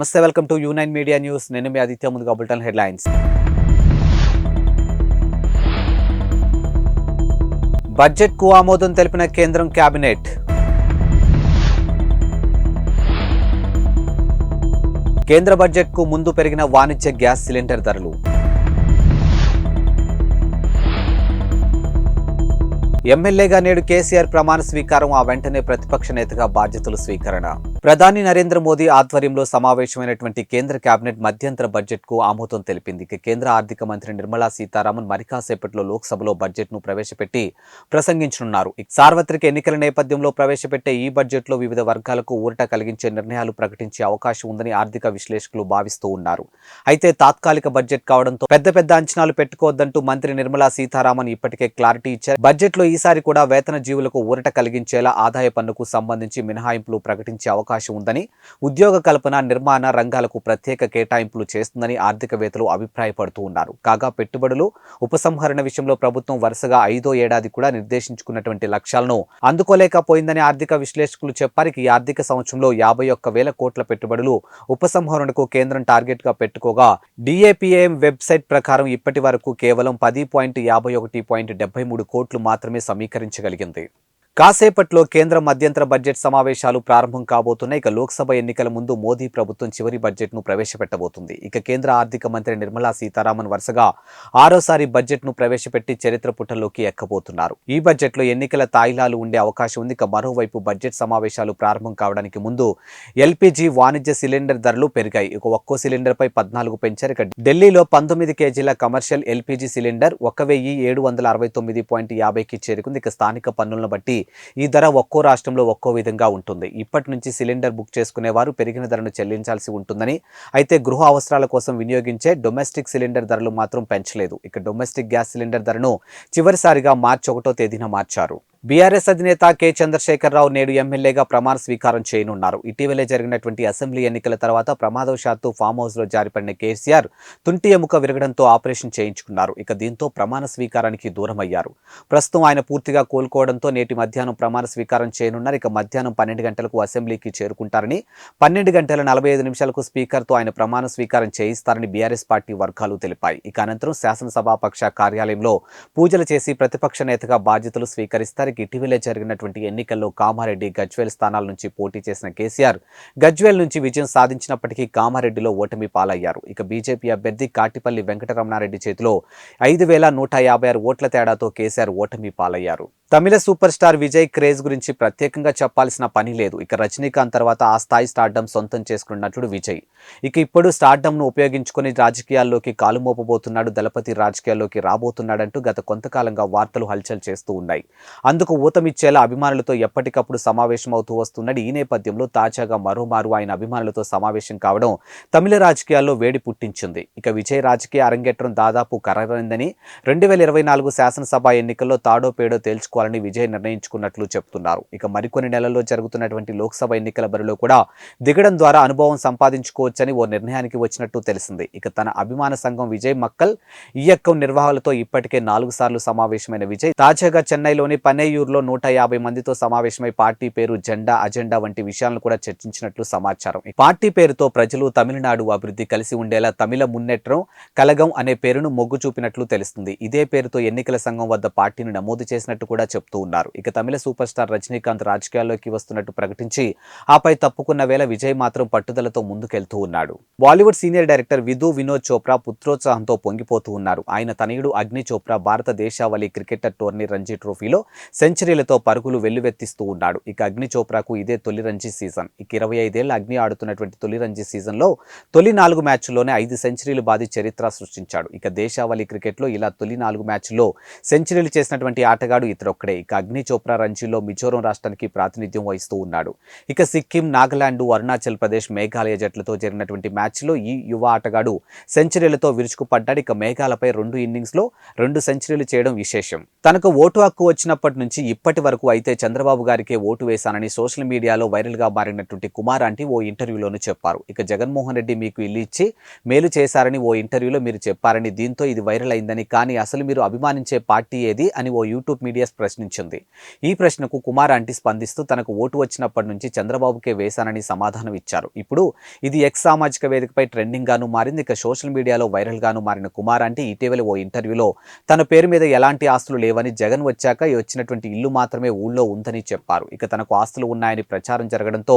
నమస్తే welcome to U nine media news. నేను మీ ఆదిత్య ముందుగా బులెటిన్ హెడ్లైన్స్. బడ్జెట్కు ఆమోదం తెలిపిన కేంద్రం కేబినెట్ కేంద్ర బడ్జెట్కు ముందు పెరిగిన వాణిజ్య గ్యాస్ సిలిండర్ ధరలు. ఎమ్మెల్యేగా నేడు కేసీఆర్ ప్రమాణ స్వీకారం ఆ వెంటనే ప్రతిపక్ష నేతగా బాధ్యతలు స్వీకరణ. ప్రధాని నరేంద్ర మోదీ ఆధ్వర్యంలో సమావేశమైనటువంటి కేంద్ర కేబినెట్ మధ్యంతర బడ్జెట్కు ఆమోదం తెలిపింది. కేంద్ర ఆర్థిక మంత్రి నిర్మలా సీతారామన్ మరికాసేపట్లో లోక్సభలో బడ్జెట్ను ప్రవేశపెట్టి ప్రసంగించనున్నారు. సార్వత్రిక ఎన్నికల నేపథ్యంలో ప్రవేశపెట్టే ఈ బడ్జెట్లో వివిధ వర్గాలకు ఊరట కలిగించే నిర్ణయాలు ప్రకటించే అవకాశం ఉందని ఆర్థిక విశ్లేషకులు భావిస్తూ ఉన్నారు. అయితే తాత్కాలిక బడ్జెట్ కావడంతో పెద్ద పెద్ద అంచనాలు పెట్టుకోవద్దంటూ మంత్రి నిర్మలా సీతారామన్ ఇప్పటికే క్లారిటీ ఇచ్చారు. బడ్జెట్లో ఈసారి కూడా వేతన జీవులకు ఊరట కలిగించేలా ఆదాయ పన్నుకు సంబంధించి మినహాయింపులు ప్రకటించే అవకాశం అవకాశం ఉందని ఉద్యోగ కల్పన నిర్మాణ రంగాలకు ప్రత్యేక కేటాయింపులు చేస్తుందని ఆర్థికవేత్తలు అభిప్రాయపడుతూ ఉన్నారు. కాగా పెట్టుబడులు ఉపసంహరణ విషయంలో ప్రభుత్వం వరుసగా ఐదో ఏడాది కూడా నిర్దేశించుకున్నటువంటి లక్ష్యాలను అందుకోలేకపోయిందని ఆర్థిక విశ్లేషకులు చెప్పారు. ఈ ఆర్థిక సంవత్సరంలో యాభై ఒక్క వేల కోట్ల పెట్టుబడులు ఉపసంహరణకు కేంద్రం టార్గెట్గా పెట్టుకోగా డిఏపిఏఎం వెబ్సైట్ ప్రకారం ఇప్పటి వరకు కేవలం పది పాయింట్ యాభై ఒకటి పాయింట్ డెబ్బై మూడు కోట్లు మాత్రమే సమీకరించగలిగింది. కాసేపట్లో కేంద్ర మధ్యంతర బడ్జెట్ సమావేశాలు ప్రారంభం కాబోతున్నాయి. ఇక లోక్సభ ఎన్నికల ముందు మోదీ ప్రభుత్వం చివరి బడ్జెట్ను ప్రవేశపెట్టబోతుంది. ఇక కేంద్ర ఆర్థిక మంత్రి నిర్మలా సీతారామన్ వరుసగా ఆరోసారి బడ్జెట్ను ప్రవేశపెట్టి చరిత్ర పుటల్లోకి ఎక్కబోతున్నారు. ఈ బడ్జెట్లో ఎన్నికల తాయిలాలు ఉండే అవకాశం ఉంది. ఇక మరోవైపు బడ్జెట్ సమావేశాలు ప్రారంభం కావడానికి ముందు ఎల్పిజి వాణిజ్య సిలిండర్ ధరలు పెరిగాయి. ఇక ఒక్కో సిలిండర్ పై పద్నాలుగు పెంచారు. ఇక ఢిల్లీలో పంతొమ్మిది కేజీల కమర్షియల్ ఎల్పిజి సిలిండర్ ఒక వెయ్యి ఏడు వందల అరవై తొమ్మిది పాయింట్ యాభైకి చేరుకుంది. ఇక స్థానిక పన్నులను బట్టి ఈ ధర ఒక్కో రాష్ట్రంలో ఒక్కో విధంగా ఉంటుంది. ఇప్పటి నుంచి సిలిండర్ బుక్ చేసుకునేవారు పెరిగిన ధరను చెల్లించాల్సి ఉంటుందని అయితే గృహ అవసరాల కోసం వినియోగించే డొమెస్టిక్ సిలిండర్ ధరలు మాత్రం పెంచలేదు. ఇక డొమెస్టిక్ గ్యాస్ సిలిండర్ ధరను చివరిసారిగా మార్చి ఒకటో తేదీన మార్చారు. బీఆర్ఎస్ అధినేత కె చంద్రశేఖరరావు నేడు ఎమ్మెల్యేగా ప్రమాణ స్వీకారం చేయనున్నారు. ఇటీవలే జరిగినటువంటి అసెంబ్లీ ఎన్నికల తర్వాత ప్రమాదవశాత్తు ఫామ్ హౌస్లో జారిపడిన కేసీఆర్ తుంటి ఎముక విరగడంతో ఆపరేషన్ చేయించుకున్నారు. ఇక దీంతో ప్రమాణ స్వీకారానికి దూరమయ్యారు. ప్రస్తుతం ఆయన పూర్తిగా కోలుకోవడంతో నేటి మధ్యాహ్నం ప్రమాణ స్వీకారం చేయనున్నారు. ఇక మధ్యాహ్నం పన్నెండు గంటలకు అసెంబ్లీకి చేరుకుంటారని పన్నెండు గంటల నలభై ఐదు నిమిషాలకు స్పీకర్తో ఆయన ప్రమాణ స్వీకారం చేయిస్తారని బీఆర్ఎస్ పార్టీ వర్గాలు తెలిపాయి. ఇక అనంతరం శాసనసభాపక్ష కార్యాలయంలో పూజలు చేసి ప్రతిపక్ష నేతగా బాధ్యతలు స్వీకరిస్తారు. ఇక ఇటీవలే జరిగినటువంటి ఎన్నికల్లో కామారెడ్డి గజ్వేల్ స్థానాల నుంచి పోటీ చేసిన కేసీఆర్ గజ్వేల్ నుంచి విజయం సాధించినప్పటికీ కామారెడ్డిలో ఓటమి పాలయ్యారు. ఇక బీజేపీ అభ్యర్థి కాటిపల్లి వెంకటరమణారెడ్డి చేతిలో ఐదు వేల నూట యాభై ఆరు ఓట్ల తేడాతో కేసీఆర్ ఓటమి పాలయ్యారు. Tamil super star Vijay craze గురించి ప్రత్యేకంగా చెప్పాల్సిన పని లేదు. ఇక రజనీకాంత్ తర్వాత ఆ స్థాయి స్టార్డమ్ సొంతం చేసుకున్న నటుడు విజయ్. ఇక ఇప్పుడు స్టార్డమ్ను ఉపయోగించుకుని రాజకీయాల్లోకి కాలు మోపబోతున్నాడు. దళపతి రాజకీయాల్లోకి రాబోతున్నాడంటూ గత కొంతకాలంగా వార్తలు హల్చల్ చేస్తూ ఉన్నాయి. అందుకు ఊతమిచ్చేలా అభిమానులతో ఎప్పటికప్పుడు సమావేశం అవుతూ వస్తున్నాడు. ఈ నేపథ్యంలో తాజాగా మరోమారు ఆయన అభిమానులతో సమావేశం కావడం తమిళ రాజకీయాల్లో వేడి పుట్టించింది. ఇక విజయ్ రాజకీయ అరంగేట్రం దాదాపు ఖరారైందని రెండు వేల ఇరవై నాలుగు శాసనసభ ఎన్నికల్లో తాడో పేడో తేల్చుకోవాలని విజయ్ నిర్ణయించుకున్నట్లు చెప్తున్నారు. ఇక మరికొన్ని నెలల్లో జరుగుతున్నటువంటి లోక్సభ ఎన్నికల బరిలో కూడా దిగడం ద్వారా అనుభవం సంపాదించుకోవచ్చని ఓ నిర్ణయానికి వచ్చినట్టు తెలిసింది. ఇక తన అభిమాన సంఘం విజయ్ మక్కల్ ఈయక్కం నిర్వాహకులతో ఇప్పటికే నాలుగు సార్లు సమావేశమైన విజయ్ తాజాగా చెన్నైలోని పనేయూరులో నూట యాభై మందితో సమావేశమై పార్టీ పేరు జెండా అజెండా వంటి విషయాలను కూడా చర్చించినట్లు సమాచారం. ఈ పార్టీ పేరుతో ప్రజలు తమిళనాడు అభివృద్ధి కలిసి ఉండేలా తమిళ మున్నేటం కలగం అనే పేరును మొగ్గు చూపినట్లు తెలుస్తుంది. ఇదే పేరుతో ఎన్నికల సంఘం వద్ద పార్టీని నమోదు చేసినట్టు కూడా చెప్తూ ఉన్నారు. ఇక తమిళ సూపర్ స్టార్ రజనీకాంత్ రాజకీయాల్లోకి వస్తున్నట్టు ప్రకటించి ఆపై తప్పుకున్న వేళ విజయ్ మాత్రం పట్టుదలతో ముందుకెళ్తూ ఉన్నాడు. Bollywood senior director Vidhu Vinod Chopra పుత్రోత్సాహంతో పొంగిపోతూ ఉన్నారు. ఆయన తనయుడు అగ్ని చోప్రా భారత దేశావళి క్రికెటర్ టోర్నీ రంజీ ట్రోఫీలో సెంచరీలతో పరుగులు వెల్లువెత్తిస్తూ ఉన్నాడు. ఇక అగ్ని చోప్రాకు ఇదే తొలి రంజీ సీజన్. ఇక ఇరవై ఐదేళ్ళ అగ్ని ఆడుతున్నటువంటి తొలి రంజీ సీజన్లో తొలి నాలుగు మ్యాచ్ల్లోనే ఐదు సెంచరీలు బాది చరిత్ర సృష్టించాడు. ఇక దేశావళి క్రికెట్లో ఇలా తొలి నాలుగు మ్యాచ్ల్లో సెంచరీలు చేసినటువంటి ఆటగాడు ఇతరొక్కడే ఇక అగ్ని చోప్రా రంజీలో మిజోరం రాష్ట్రానికి ప్రాతినిధ్యం వహిస్తూ ఉన్నాడు. ఇక సిక్కిం నాగాలాండ్ అరుణాచల్ ప్రదేశ్ మేఘాలయ జట్లతో జరిగినటువంటి మ్యాచ్లో ఈ యువ ఆటగాడు సెంచరీలతో విరుచుకుపడ్డాడు. ఇక మేఘాలపై రెండు ఇన్నింగ్స్లో రెండు సెంచరీలు చేయడం విశేషం. తనకు ఓటు హక్కు వచ్చినప్పటి నుంచి ఇప్పటి వరకు అయితే చంద్రబాబు గారికే ఓటు వేశానని సోషల్ మీడియాలో వైరల్గా మారినటువంటి కుమార్ అంటే ఓ ఇంటర్వ్యూలోనూ చెప్పారు. ఇక జగన్మోహన్ రెడ్డి మీకు ఇల్లు ఇచ్చి మేలు చేశారని ఓ ఇంటర్వ్యూలో మీరు చెప్పారని దీంతో ఇది వైరల్ అయిందని కానీ అసలు మీరు అభిమానించే పార్టీ ఏది అని ఓ యూట్యూబ్ మీడియా ప్రశ్నించింది. ఈ ప్రశ్నకు కుమార్ ఆంటీ స్పందిస్తూ తనకు ఓటు వచ్చినప్పటి నుంచి చంద్రబాబుకే వేశానని సమాధానం ఇచ్చారు. ఇప్పుడు ఇది ఎక్స్ సామాజిక వేదికపై ట్రెండింగ్ గాను మారింది. ఇక సోషల్ మీడియాలో వైరల్ గాను మారిన కుమార్ ఆంటీ ఇటీవల ఓ ఇంటర్వ్యూలో తన పేరు మీద ఎలాంటి ఆస్తులు లేవని జగన్ వచ్చాక వచ్చినటువంటి ఇల్లు మాత్రమే ఊళ్ళో ఉందని చెప్పారు. ఇక తనకు ఆస్తులు ఉన్నాయని ప్రచారం జరగడంతో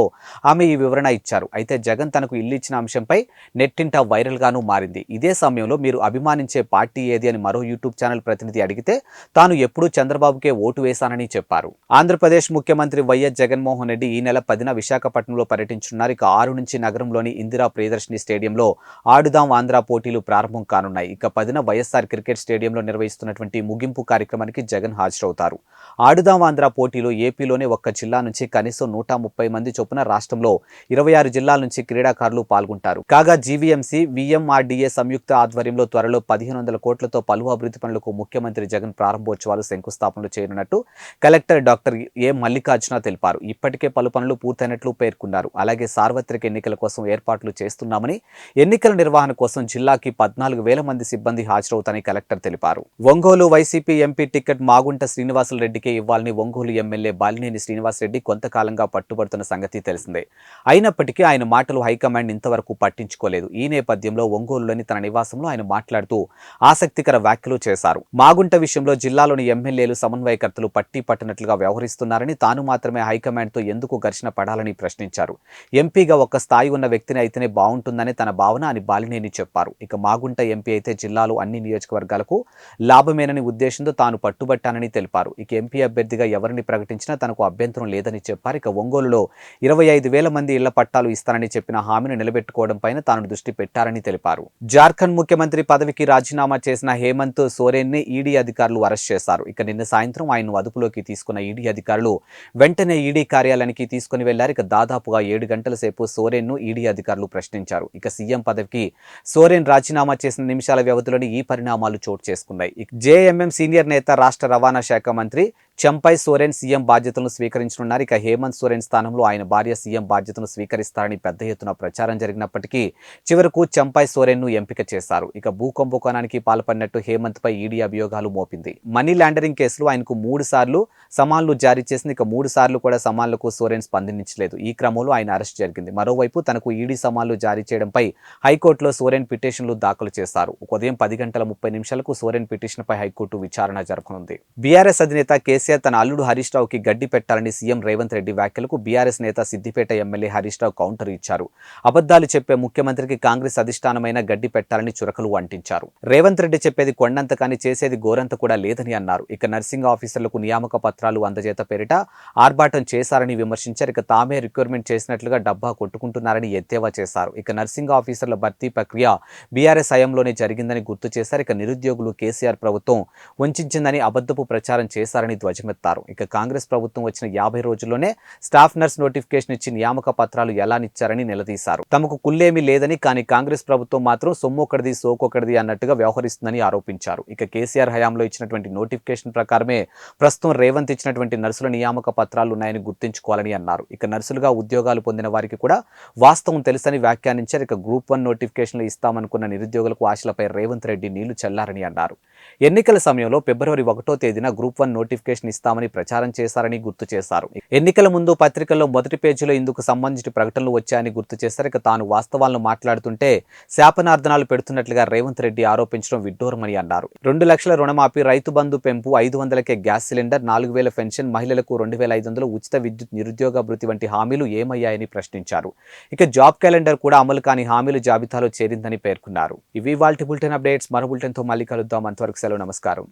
ఆమె ఈ వివరణ ఇచ్చారు. అయితే జగన్ తనకు ఇల్లు ఇచ్చిన అంశంపై నెట్టింట వైరల్ గాను మారింది. ఇదే సమయంలో మీరు అభిమానించే పార్టీ ఏది అని మరో యూట్యూబ్ ఛానల్ ప్రతినిధి అడిగితే తాను ఎప్పుడూ చంద్రబాబుకే ఓటు వేశానని చెప్పారు. ఆంధ్రప్రదేశ్ ముఖ్యమంత్రి వైఎస్ జగన్మోహన్ రెడ్డి ఈ నెల పదిన విశాఖపట్నంలో పర్యటించున్నారు. ఇక ఆరు నుంచి నగరంలోని ఇందిరా ప్రియదర్శిని స్టేడియంలో ఆడుదాం ఆంధ్ర పోటీలు ప్రారంభం కానున్నాయి. ఇక పదిన వైఎస్ఆర్ క్రికెట్ స్టేడియంలో నిర్వహిస్తున్నటువంటి ముగింపు కార్యక్రమానికి జగన్ హాజరవుతారు. ఆడుదాం ఆంధ్ర పోటీలో ఏపీలోనే ఒక్క జిల్లా నుంచి కనీసం నూట ముప్పై మంది చొప్పున రాష్ట్రంలో ఇరవై ఆరు జిల్లాల నుంచి క్రీడాకారులు పాల్గొంటారు. కాగా జీవీఎంసీ విఎంఆర్డీఏ సంయుక్త ఆధ్వర్యంలో త్వరలో పదిహేను వందల కోట్లతో పలు అభివృద్ధి పనులకు ముఖ్యమంత్రి జగన్ ప్రారంభోత్సవాలు శంకుస్థాపనలు చేయనున్నట్టు కలెక్టర్ డాక్టర్ ఏ మల్లికార్జున తెలిపారు. ఇప్పటికే పలు పనులు పూర్తయినట్లు పేర్కొన్నారు. అలాగే సార్వత్రిక ఎన్నికల కోసం ఏర్పాట్లు చేస్తున్నామని ఎన్నికల నిర్వహణ కోసం జిల్లాకి పద్నాలుగు వేల మంది సిబ్బంది హాజరవుతారని కలెక్టర్ తెలిపారు. Ongole YCP MP ticket Magunta Srinivasulu రెడ్డికే ఇవ్వాలని ఒంగోలు ఎమ్మెల్యే బాలినేని శ్రీనివాసరెడ్డి కొంతకాలంగా పట్టుబడుతున్న సంగతి తెలిసిందే. అయినప్పటికీ ఆయన మాటలు హైకమాండ్ ఇంతవరకు పట్టించుకోలేదు. ఈ నేపథ్యంలో ఒంగోలులోని తన నివాసంలో ఆయన మాట్లాడుతూ ఆసక్తికర వ్యాఖ్యలు చేశారు. మాగుంట విషయంలో జిల్లాలోని ఎమ్మెల్యేలు కార్యకర్తలు పట్టి పట్టినట్లుగా వ్యవహరిస్తున్నారని తాను మాత్రమే హైకమాండ్తో ఎందుకు ఘర్షణ పడాలని ప్రశ్నించారు. ఎంపీగా ఒక స్థాయి ఉన్న వ్యక్తిని అయితేనే బాగుంటుందని తన భావన అని బాలినేని చెప్పారు. ఇక మాగుంట ఎంపీ అయితే జిల్లాలో అన్ని నియోజకవర్గాలకు లాభమేనని ఉద్దేశంతో తాను పట్టుబట్టానని తెలిపారు. ఇక ఎంపీ అభ్యర్థిగా ఎవరిని ప్రకటించినా తనకు అభ్యంతరం లేదని చెప్పారు. ఇక ఒంగోలులో ఇరవై ఐదు వేల మంది ఇళ్ళ పట్టాలు ఇస్తానని చెప్పిన హామీని నిలబెట్టుకోవడం పైన తాను దృష్టి పెట్టారని తెలిపారు. జార్ఖండ్ ముఖ్యమంత్రి పదవికి రాజీనామా చేసిన హేమంత్ సోరెన్ని ఈడీ అధికారులు అరెస్ట్ చేశారు. ఇక నిన్న సాయంత్రం ఆయన్ను అదుపులోకి తీసుకున్న ఈడీ అధికారులు వెంటనే ఈడీ కార్యాలయానికి తీసుకుని వెళ్ళారు. ఇక దాదాపుగా ఏడు గంటల సేపు సోరెన్ను ఈడీ అధికారులు ప్రశ్నించారు. ఇక సీఎం పదవికి సోరెన్ రాజీనామా చేసిన నిమిషాల వ్యవధిలోనే ఈ పరిణామాలు చోటు చేసుకున్నాయి. జేఎంఎం సీనియర్ నేత రాష్ట్ర రవాణా శాఖ మంత్రి చంపై సోరెన్ సీఎం బాధ్యతలను స్వీకరించనున్నారు. ఇక హేమంత్ సోరెన్ స్థానంలో ఆయన భార్య సీఎం బాధ్యతను స్వీకరిస్తారని పెద్ద ఎత్తున ప్రచారం జరిగినప్పటికీ చివరకు చంపై సోరెన్ను ఎంపిక చేశారు. ఇక భూ కుంభకోణానికి పాల్పడినట్టు హేమంత్ పై ఈడీ అభియోగాలు మోపింది. మనీ లాండరింగ్ కేసులో ఆయనకు మూడు సార్లు సమాన్లు జారీ చేసింది. ఇక మూడు సార్లు కూడా సమాన్లకు సోరెన్ స్పందించలేదు. ఈ క్రమంలో ఆయన అరెస్ట్ జరిగింది. మరోవైపు తనకు ఈడీ సమాన్లు జారీ చేయడంపై హైకోర్టులో సోరెన్ పిటిషన్లు దాఖలు చేశారు. ఉదయం పది గంటల ముప్పై నిమిషాలకు సోరెన్ పిటిషన్పై హైకోర్టు విచారణ జరపనుంది. బీఆర్ఎస్ అధినేత కేసీఆర్ తన అల్లుడు హరీష్ రావుకి గడ్డి పెట్టాలని సీఎం రేవంత్ రెడ్డి వ్యాఖ్యలకు బీఆర్ఎస్ నేత సిద్దిపేట ఎమ్మెల్యే హరీష్ రావు కౌంటర్ ఇచ్చారు. అబద్దాలు చెప్పే ముఖ్యమంత్రికి కాంగ్రెస్ అధిష్టానమైన గడ్డి పెట్టాలని చురకలు అంటించారు. రేవంత్ రెడ్డి చెప్పేది కొండంత కానీ చేసేది గోరంత కూడా లేదని అన్నారు. ఇక నర్సింగ్ ఆఫీసర్లకు నియామక పత్రాలు అందజేత పేరిట ఆర్భాటం చేశారని విమర్శించారు. ఇక తామే రిక్రూట్మెంట్ చేసినట్లుగా డబ్బా కొట్టుకుంటున్నారని ఎద్దేవా చేశారు. ఇక నర్సింగ్ ఆఫీసర్ల భర్తీ ప్రక్రియ బీఆర్ఎస్ హయాంలోనే జరిగిందని గుర్తు చేశారు. ఇక నిరుద్యోగులు కేసీఆర్ ప్రభుత్వం వంచిందని అబద్ధపు ప్రచారం చేశారని వజమెత్తారు ఇక కాంగ్రెస్ ప్రభుత్వం వచ్చిన యాభై రోజుల్లోనే స్టాఫ్ నర్స్ నోటిఫికేషన్ ఇచ్చి నియామక పత్రాలు ఎలా నిచ్చారని నిలదీశారు. తమకు కుళ్ళేమీ లేదని కానీ కాంగ్రెస్ ప్రభుత్వం మాత్రం సొమ్మొకటిది సోకొకటిది అన్నట్టుగా వ్యవహరిస్తుందని ఆరోపించారు. ఇక కేసీఆర్ హయాంలో ఇచ్చినటువంటి నోటిఫికేషన్ ప్రకారమే ప్రస్తుతం రేవంత్ ఇచ్చినటువంటి నర్సుల నియామక పత్రాలు ఉన్నాయని గుర్తుంచుకోవాలని అన్నారు. ఇక నర్సులుగా ఉద్యోగాలు పొందిన వారికి కూడా వాస్తవం తెలుసని వ్యాఖ్యానించారు. ఇక గ్రూప్ వన్ నోటిఫికేషన్లు ఇస్తామనుకున్న నిరుద్యోగులకు ఆశలపై రేవంత్ రెడ్డి నీళ్ళు చల్లారని అన్నారు. ఎన్నికల సమయంలో ఫిబ్రవరి ఒకటో తేదీన గ్రూప్ వన్ నోటిఫికేషన్ ఇస్తామని ప్రచారం చేశారని గుర్తు చేశారు. ఎన్నికల ముందు పత్రికల్లో మొదటి పేజీలో ఇందుకు సంబంధించిన ప్రకటనలు వచ్చాయని గుర్తు చేశారు. ఇక తాను వాస్తవాలను మాట్లాడుతుంటే శాపనార్థనాలు పెడుతున్నట్లుగా రేవంత్ రెడ్డి ఆరోపించడం విడ్డూరమని అన్నారు. రెండు లక్షల రుణమాఫీ రైతు బంధు పెంపు ఐదు వందలకే గ్యాస్ సిలిండర్ నాలుగు వేల పెన్షన్ మహిళలకు రెండు వేల ఐదు వందలు ఉచిత విద్యుత్ నిరుద్యోగ భృతి వంటి హామీలు ఏమయ్యాయని ప్రశ్నించారు. ఇక జాబ్ క్యాలెండర్ కూడా అమలు కాని హామీలు జాబితాలో చేరిందని పేర్కొన్నారు. ఇవి వాల్టి బులెటిన్ అప్డేట్స్. మరో బులెటిన్తో మళ్ళీ కలుద్దాం. అంతవరకు సెలవు. నమస్కారం.